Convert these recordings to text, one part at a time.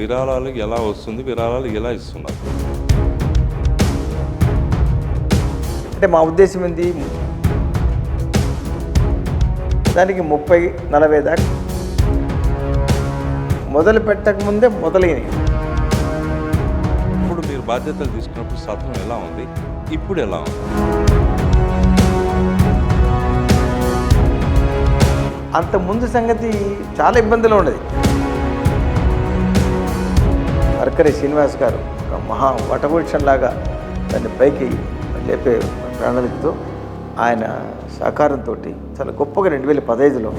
విరాళాలు ఎలా వస్తుంది విరాళాలు ఎలా ఇస్తున్నారు? అంటే మా ఉద్దేశం ఏంది? దానికి ముప్పై నలభై దాకా. మొదలు పెట్టక ముందే మొదలైనవి. ఇప్పుడు మీరు బాధ్యతలు తీసుకున్నప్పుడు సత్రం ఎలా ఉంది? ఇప్పుడు ఎలా ఉంది? అంత ముందు సంగతి చాలా ఇబ్బందులు ఉండేది వర్కరి శ్రీనివాస్ గారు ఒక మహా వటవృక్షం లాగా దాన్ని పైకి లేపే ప్రణాళికతో ఆయన సహకారంతో చాలా గొప్పగా రెండు వేల పదహైదులో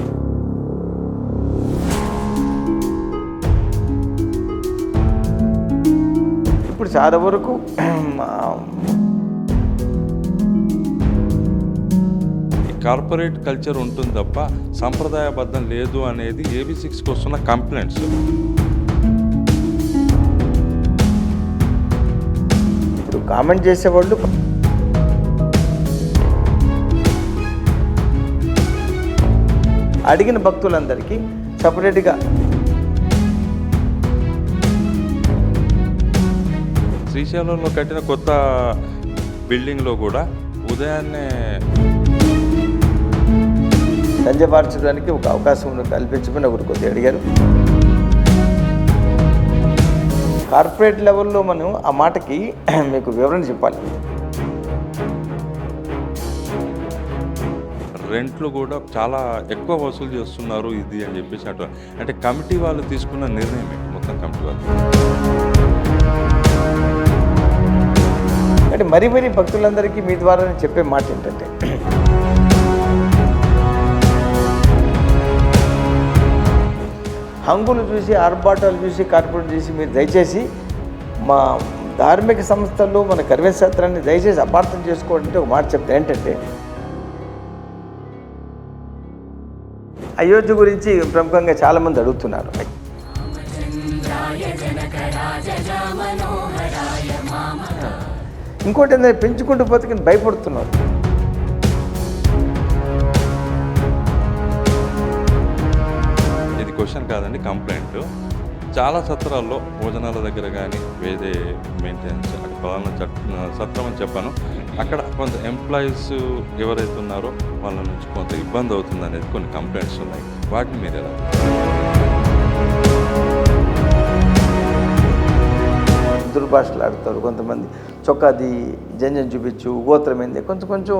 ఇప్పుడు చాలా వరకు ఈ కార్పొరేట్ కల్చర్ ఉంటుంది తప్ప సంప్రదాయబద్ధం లేదు అనేది ఏబీ సిక్స్కి వస్తున్న కంప్లైంట్స్. కామెంట్ చేసేవాళ్ళు. అడిగిన భక్తులందరికీ సపరేట్గా శ్రీశైలంలో కట్టిన కొత్త బిల్డింగ్లో కూడా ఉదయాన్నే సంజయపరచడానికి ఒక అవకాశం కల్పించమని ఒకరు కొద్దిగా అడిగారు. కార్పొరేట్ లెవెల్లో మనం ఆ మాటకి మీకు వివరణ చెప్పాలి. రెంట్లు కూడా చాలా ఎక్కువ వసూలు చేస్తున్నారు ఇది అని చెప్పేసి అటు అంటే కమిటీ వాళ్ళు తీసుకున్న నిర్ణయం ఏంటి మొత్తం కమిటీ వాళ్ళు. అంటే మరీ మరీ భక్తులందరికీ మీ ద్వారా నేను చెప్పే మాట ఏంటంటే హంగులు చూసి ఆర్భాటాలు చూసి కార్పొరేట్ చూసి మీరు దయచేసి మా ధార్మిక సంస్థలు మన కర్మశాస్త్రాన్ని దయచేసి అపార్థం చేసుకోవాలంటే ఒక మాట చెప్తే. ఏంటంటే అయోధ్య గురించి ప్రముఖంగా చాలామంది అడుగుతున్నారు. ఇంకోటి ఏంటంటే పెంచుకుంటూ పోతే భయపడుతున్నారు. ఇది కాదండి కంప్లైంట్. చాలా సత్రాల్లో భోజనాల దగ్గర కానీ వేరే మెయింటెనెన్స్ అక్కడ పలానా సత్రం అని చెప్పాను. అక్కడ కొంత ఎంప్లాయీస్ ఎవరైతే ఉన్నారో వాళ్ళ నుంచి కొంత ఇబ్బంది అవుతుంది అనేది కొన్ని కంప్లైంట్స్ ఉన్నాయి. వాటిని మీరు ఎలా దుర్భాషలు ఆడతారు కొంతమంది. చొక్కాది జంజం చూపించు గోత్రమైంది కొంచెం కొంచెం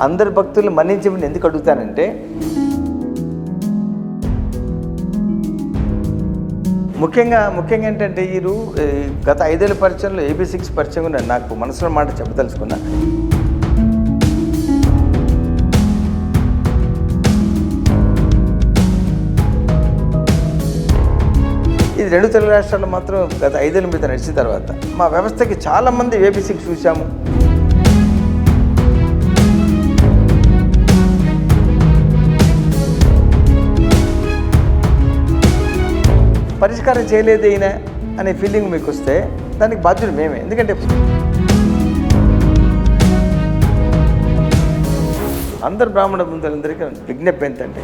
అందరి భక్తులు మన్నించమని ఎందుకు అడుగుతానంటే ముఖ్యంగా ముఖ్యంగా ఏంటంటే వీరు గత ఐదేళ్ళ పరిచయంలో ఏబీ సిక్స్ పరిచయం కూడా నాకు మనసులో మాట చెప్పదలుచుకున్నా. ఇది రెండు తెలుగు రాష్ట్రాల్లో మాత్రం గత ఐదేళ్ళ మీద నడిచిన తర్వాత మా వ్యవస్థకి చాలామంది ఏబీ సిక్స్ చూసాము పరిష్కారం చేయలేదు ఈయన అనే ఫీలింగ్ మీకు వస్తే దానికి బాధ్యులు మేమే. ఎందుకంటే అందరు బ్రాహ్మణ బృందాలందరికీ విజ్ఞప్తి ఏంటంటే